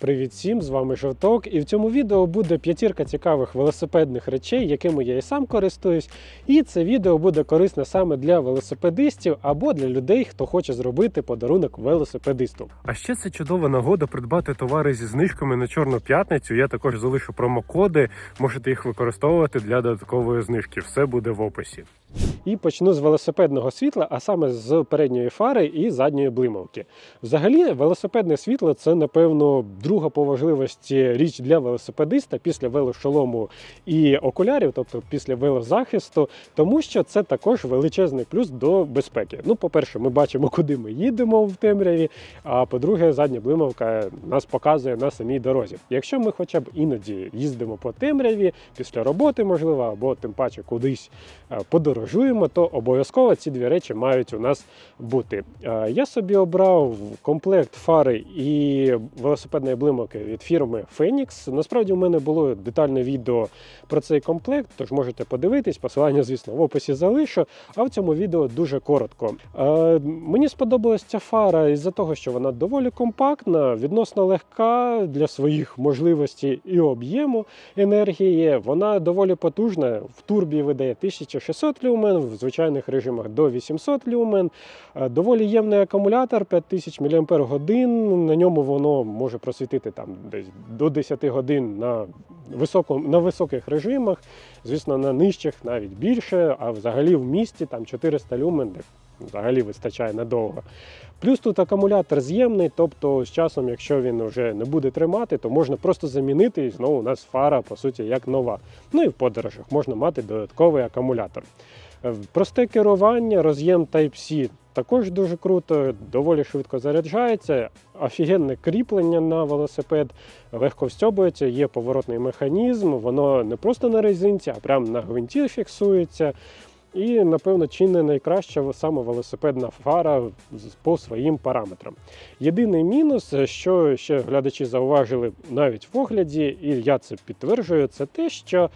Привіт всім, з вами Жовток. І в цьому відео буде п'ятірка цікавих велосипедних речей, якими я і сам користуюсь. І це відео буде корисне саме для велосипедистів або для людей, хто хоче зробити подарунок велосипедисту. А ще це чудова нагода придбати товари зі знижками на чорну п'ятницю. Я також залишу промокоди, можете їх використовувати для додаткової знижки. Все буде в описі. І почну з велосипедного світла, а саме з передньої фари і задньої блимавки. Взагалі, велосипедне світло це, напевно, друга по важливості річ для велосипедиста після велошолому і окулярів, тобто після велозахисту, тому що це також величезний плюс до безпеки. Ну, по-перше, ми бачимо, куди ми їдемо в темряві. А по-друге, задня блимавка нас показує на самій дорозі. Якщо ми хоча б іноді їздимо по темряві після роботи, можливо, або тим паче кудись е, подорожуємо, то обов'язково ці дві речі мають у нас бути. Е, Я собі обрав комплект фари і велосипедної блимавки від фірми Phoenix. Насправді у мене було детальне відео про цей комплект, тож можете подивитись. Посилання, звісно, в описі залишу. А в цьому відео дуже коротко. Е, Мені сподобалась ця фара із-за того, що вона доволі компактна, відносно легка для своїх можливостей і об'єму енергії. Вона доволі потужна. В турбі видає 1600 люмен, в звичайних режимах до 800 люмен. Е, Доволі ємний акумулятор 5000 мАч. На ньому воно може просвітити там десь до 10 годин на, високому, на високих режимах. Звісно, на нижчих навіть більше, а взагалі в місті там 400 люмен, де взагалі вистачає надовго. Плюс тут акумулятор з'ємний, тобто з часом, якщо він вже не буде тримати, то можна просто замінити і знову у нас фара, по суті, як нова. Ну і в подорожах можна мати додатковий акумулятор. Е, Просте керування, роз'єм Type-C також дуже круто, доволі швидко заряджається, офігенне кріплення на велосипед, легко встьобується, є поворотний механізм, воно не просто на резинці, а прямо на гвинті фіксується. І, напевно, чи не найкраща саме велосипедна фара по своїм параметрам. Єдиний мінус, що ще глядачі зауважили навіть в огляді, і я це підтверджую, це те, що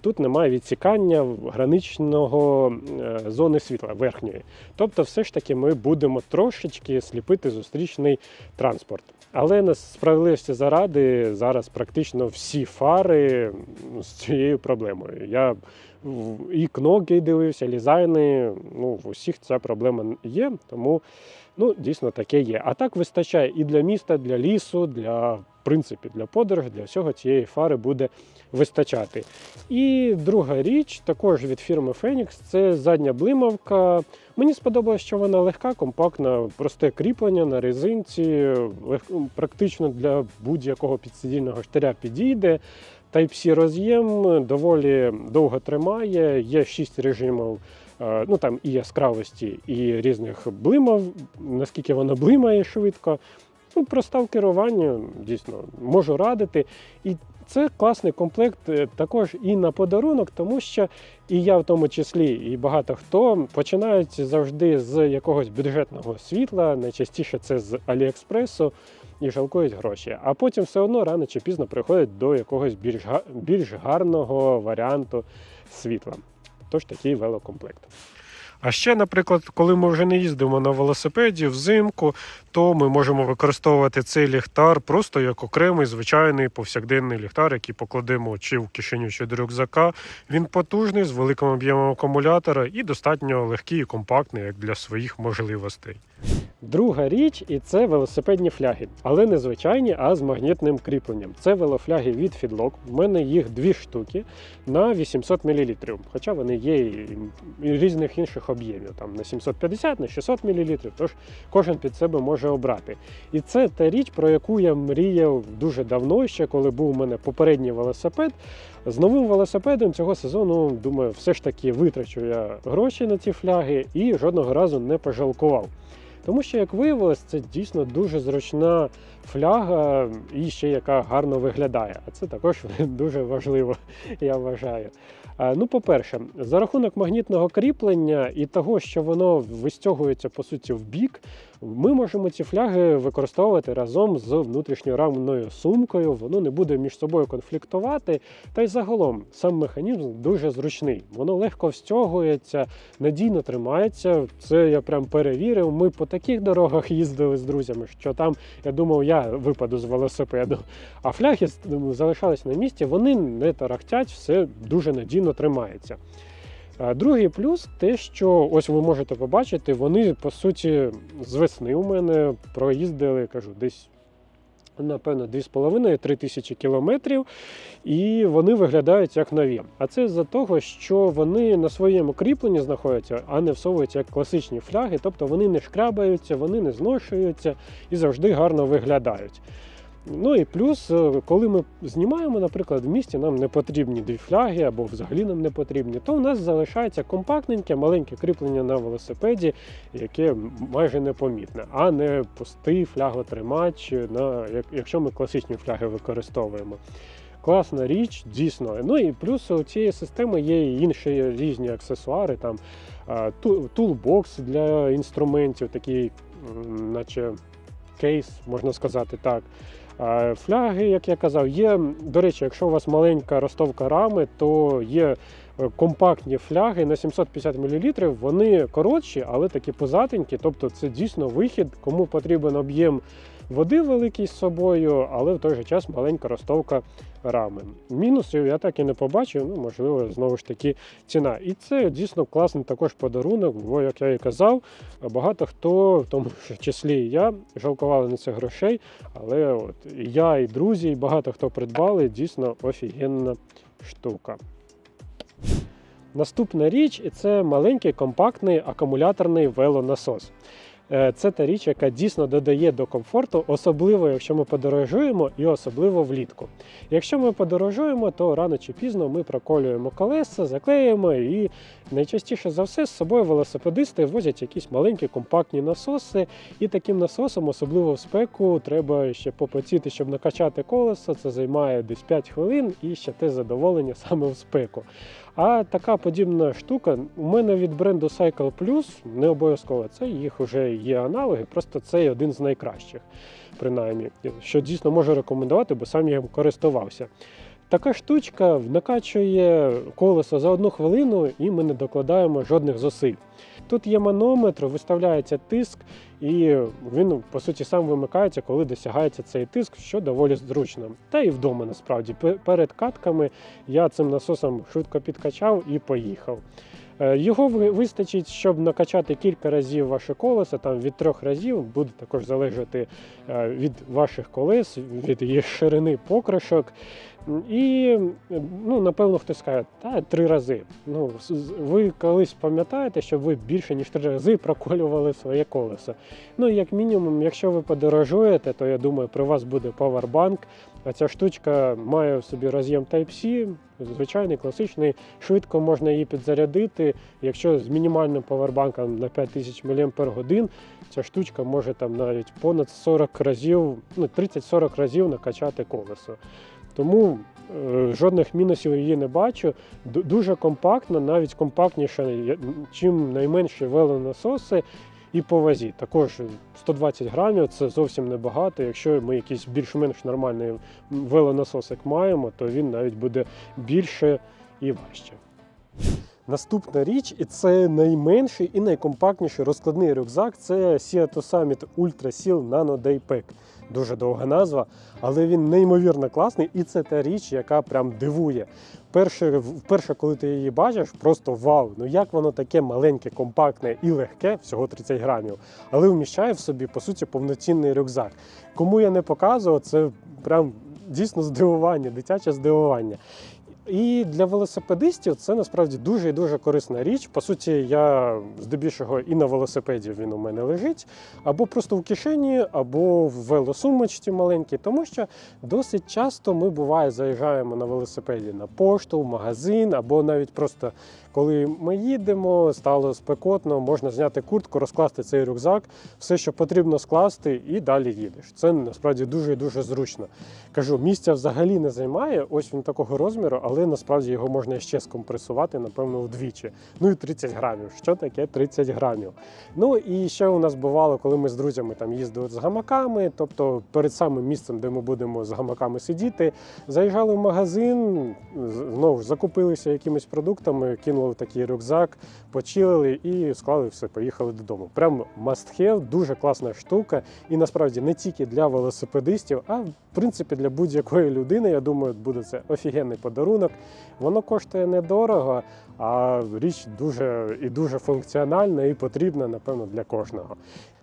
тут немає відсікання граничного е, зони світла верхньої. Тобто, все ж таки, ми будемо трошечки сліпити зустрічний транспорт. Але на справедливості заради зараз практично всі фари з цією проблемою. Я і кноки дивився, лізайни. Ну, в усіх ця проблема є, тому ну, дійсно таке є. А так вистачає і для міста, для лісу, для в принципі, для подорожі, для всього цієї фари буде вистачати. І друга річ, також від фірми Phoenix, це задня блимавка. Мені сподобалось, що вона легка, компактна, просте кріплення на резинці, практично для будь-якого підсидільного штиря підійде. Type-C роз'єм доволі довго тримає, є 6 режимів. е, Ну там і яскравості, і різних блимав, наскільки вона блимає швидко. Ну, проста в керуванні, дійсно, можу радити. І це класний комплект е, також і на подарунок, тому що і я в тому числі, і багато хто починають завжди з якогось бюджетного світла, найчастіше це з Аліекспресу, і жалкують гроші. А потім все одно рано чи пізно приходять до якогось більш, більш гарного варіанту світла. Тож такий велокомплект. А ще, наприклад, коли ми вже не їздимо на велосипеді взимку, то ми можемо використовувати цей ліхтар просто як окремий звичайний повсякденний ліхтар, який покладемо чи в кишеню, чи до рюкзака. Він потужний з великим об'ємом акумулятора і достатньо легкий і компактний, як для своїх можливостей. Друга річ, і це велосипедні фляги, але не звичайні, а з магнітним кріпленням. Це велофляги від Fidlock. В мене їх дві штуки на 800 мл. Хоча вони є і різних інших об'ємів, там на 750, на 600 мл, тож кожен під себе може обрати. І це та річ, про яку я мріяв дуже давно, ще коли був у мене попередній велосипед. З новим велосипедом цього сезону, думаю, все ж таки витрачу я гроші на ці фляги і жодного разу не пожалкував. Тому що, як виявилось, це дійсно дуже зручна фляга і ще яка гарно виглядає. А це також дуже важливо, я вважаю. Ну, по-перше, за рахунок магнітного кріплення і того, що воно вистягується по суті в бік, Ми можемо ці фляги використовувати разом з внутрішньорамною сумкою. Воно не буде між собою конфліктувати. Та й загалом сам механізм дуже зручний. Воно легко встягується, надійно тримається. Це я прям перевірив. Ми по таких дорогах їздили з друзями, що там я думав, я випаду з велосипеду. А фляги ну, залишались на місці, вони не тарахтять, все дуже надійно тримається. Другий плюс те, що ось ви можете побачити, вони по суті з весни у мене проїздили, кажу, десь. Напевно, 2,5-3 тисячі кілометрів, і вони виглядають як нові. А це з-за того, що вони на своєму кріпленні знаходяться, а не всовуються як класичні фляги, тобто вони не шкрабаються, вони не зношуються і завжди гарно виглядають. Ну і плюс, е, коли ми знімаємо, наприклад, в місті нам не потрібні дві фляги або взагалі нам не потрібні, то у нас залишається компактненьке, маленьке кріплення на велосипеді, яке майже непомітне, а не пустий фляготримач, якщо ми класичні фляги використовуємо. Класна річ, дійсно. Ну і плюс у цієї системи є і інші різні аксесуари, там тулбокс для інструментів, такий, наче кейс, можна сказати так. Фляги, як я казав, є. До речі, якщо у вас маленька ростовка рами, то є е, компактні фляги на 750 мл. Вони коротші, але такі позатенькі. Тобто це дійсно вихід, кому потрібен об'єм води великий з собою, але в той же час маленька ростовка рами. Мінусів я так і не побачив. Ну, можливо, знову ж таки ціна. І це дійсно класний також подарунок, бо, як я і казав, багато хто, в тому числі і я, жалкували на це грошей. Але от я, і друзі, і багато хто придбали, дійсно офігенна штука. Наступна річ це маленький компактний акумуляторний велонасос. Е, Це та річ, яка дійсно додає до комфорту, особливо якщо ми подорожуємо, і особливо влітку. Якщо ми подорожуємо, то рано чи пізно ми проколюємо колеса, заклеїмо і найчастіше за все з собою велосипедисти возять якісь маленькі компактні насоси. І таким насосом, особливо в спеку, треба ще попотіти, щоб накачати колесо. Це займає десь 5 хвилин і ще те задоволення саме в спеку. А така подібна штука у мене від бренду Cycle Plus, не обов'язково це, їх вже є аналоги, просто цей один з найкращих, принаймні, що дійсно можу рекомендувати, бо сам я їм користувався. Така штучка накачує колесо за одну хвилину, і ми не докладаємо жодних зусиль. Тут є манометр, виставляється тиск, і він по суті сам вимикається, коли досягається цей тиск, що доволі зручно. Та і вдома насправді перед катками я цим насосом швидко підкачав і поїхав. Е, Його вистачить, щоб накачати кілька разів ваше колесо, там від трьох разів буде також залежати е, від ваших колес, від її ширини покришок. І ну, напевно хтось скаже, та три рази. Ну, ви колись пам'ятаєте, що ви більше ніж три рази проколювали своє колесо. Ну, як мінімум, якщо ви подорожуєте, то я думаю, при вас буде павербанк. А ця штучка має в собі роз'єм Type-C, звичайний, класичний. Швидко можна її підзарядити. Якщо з мінімальним павербанком на 5000 мАч, ця штучка може там навіть понад 40 разів, ну 30-40 разів накачати колесо. Тому е, жодних мінусів її не бачу. Дуже компактна, навіть компактніша, чим найменші велонасоси. І по вазі. Також 120 грамів це зовсім небагато. Якщо ми якийсь більш-менш нормальний велонасосик маємо, то він навіть буде більше і важче. Наступна річ, і це найменший і найкомпактніший розкладний рюкзак це Seattle Summit Ultra Seal Nano Day Pack. Дуже довга назва, але він неймовірно класний, і це та річ, яка прям дивує. Перше, вперше, коли ти її бачиш, просто вау! Ну як воно таке маленьке, компактне і легке, всього 30 грамів, але вміщає в собі по суті повноцінний рюкзак. Кому я не показував, це прям дійсно здивування, дитяче здивування. І для велосипедистів це насправді дуже і дуже корисна річ. По суті, я здебільшого і на велосипеді він у мене лежить, або просто в кишені, або в велосумочці маленькій, тому що досить часто ми буває заїжджаємо на велосипеді на пошту, в магазин, або навіть просто коли ми їдемо, стало спекотно, можна зняти куртку, розкласти цей рюкзак, все, що потрібно скласти, і далі їдеш. Це насправді дуже і дуже зручно. Кажу, місця взагалі не займає. Ось він такого розміру, але насправді його можна ще скомпресувати, напевно, вдвічі. Ну і 30 грамів. Що таке 30 грамів? Ну і ще у нас бувало, коли ми з друзями там їздили з гамаками, тобто перед самим місцем, де ми будемо з гамаками сидіти, заїжджали в магазин, знову ж закупилися якимись продуктами, кинули в такий рюкзак, почилили і склали все, поїхали додому. Прям must have, дуже класна штука. І насправді не тільки для велосипедистів, а в принципі для будь-якої людини. Я думаю, буде це офігенний подарунок. Воно коштує недорого, а річ дуже і дуже функціональна і потрібна, напевно, для кожного.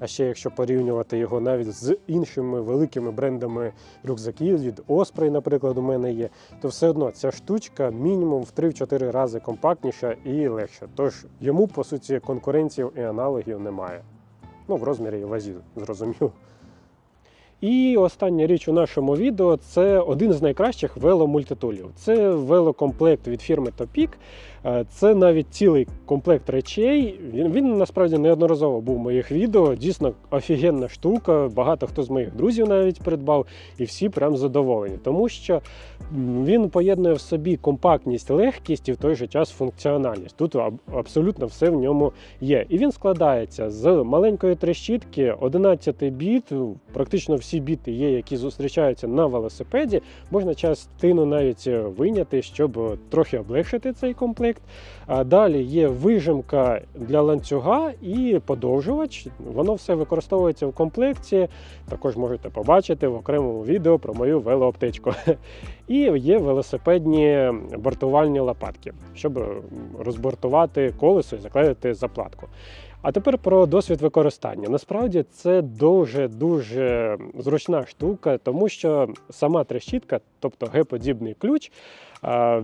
А ще якщо порівнювати його навіть з іншими великими брендами рюкзаків, від Osprey, наприклад, у мене є, то все одно ця штучка мінімум в 3-4 рази компактніша і легша. Тож йому, по суті, конкуренців і аналогів немає. Ну, в розмірі і вазі, зрозуміло. І остання річ у нашому відео це один з найкращих веломультитулів. Це велокомплект від фірми Topic. Е, Це навіть цілий комплект речей. Він, він насправді неодноразово був в моїх відео. Дійсно офігенна штука. Багато хто з моїх друзів навіть придбав, і всі прям задоволені, тому що він поєднує в собі компактність, легкість і в той же час функціональність. Тут аб- абсолютно все в ньому є. І він складається з маленької трещітки, 11 біт. Практично всі біти є, які зустрічаються на велосипеді. Можна частину навіть е, виняти, щоб е, трохи облегшити цей комплект. А далі є вижимка для ланцюга і подовжувач. Воно все використовується в комплекті. Також можете побачити в окремому відео про мою велоаптечку. І є велосипедні бортувальні лопатки, щоб розбортувати колесо і заклеїти заплатку. А тепер про досвід використання. Насправді це дуже дуже зручна штука, тому що сама трещітка, тобто Г-подібний ключ,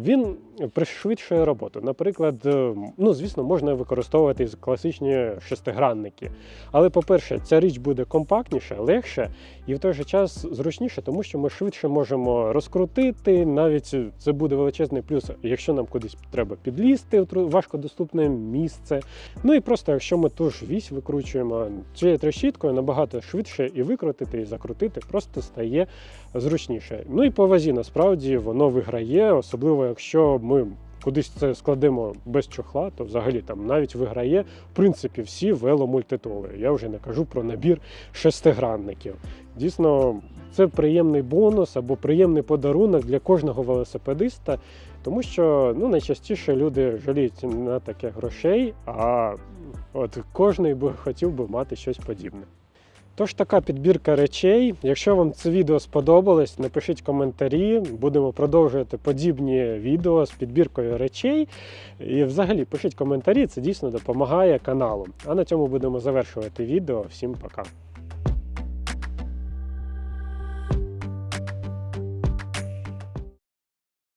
він пришвидшує роботу. Наприклад, е, ну звісно, можна використовувати класичні шестигранники. Але, по-перше, ця річ буде компактніша, легша і в той же час зручніше, тому що ми швидше можемо розкрутити. Навіть це буде величезний плюс, якщо нам кудись треба підлізти в важкодоступне місце. Ну і просто якщо ми ту ж вісь викручуємо цією трещіткою, набагато швидше і викрутити, і закрутити просто стає зручніше. Ну і по вазі насправді воно виграє, особливо якщо ми. Кудись це складемо без чохла, то взагалі там навіть виграє в принципі всі веломультитули. Я вже не кажу про набір шестигранників. Дійсно, це приємний бонус або приємний подарунок для кожного велосипедиста, тому що ну, найчастіше люди жаліють на таке грошей, а от кожен би хотів би мати щось подібне. Тож така підбірка речей. Якщо вам це відео сподобалось, напишіть коментарі. Будемо продовжувати подібні відео з підбіркою речей. І взагалі пишіть коментарі, це дійсно допомагає каналу. А на цьому будемо завершувати відео. Всім пока.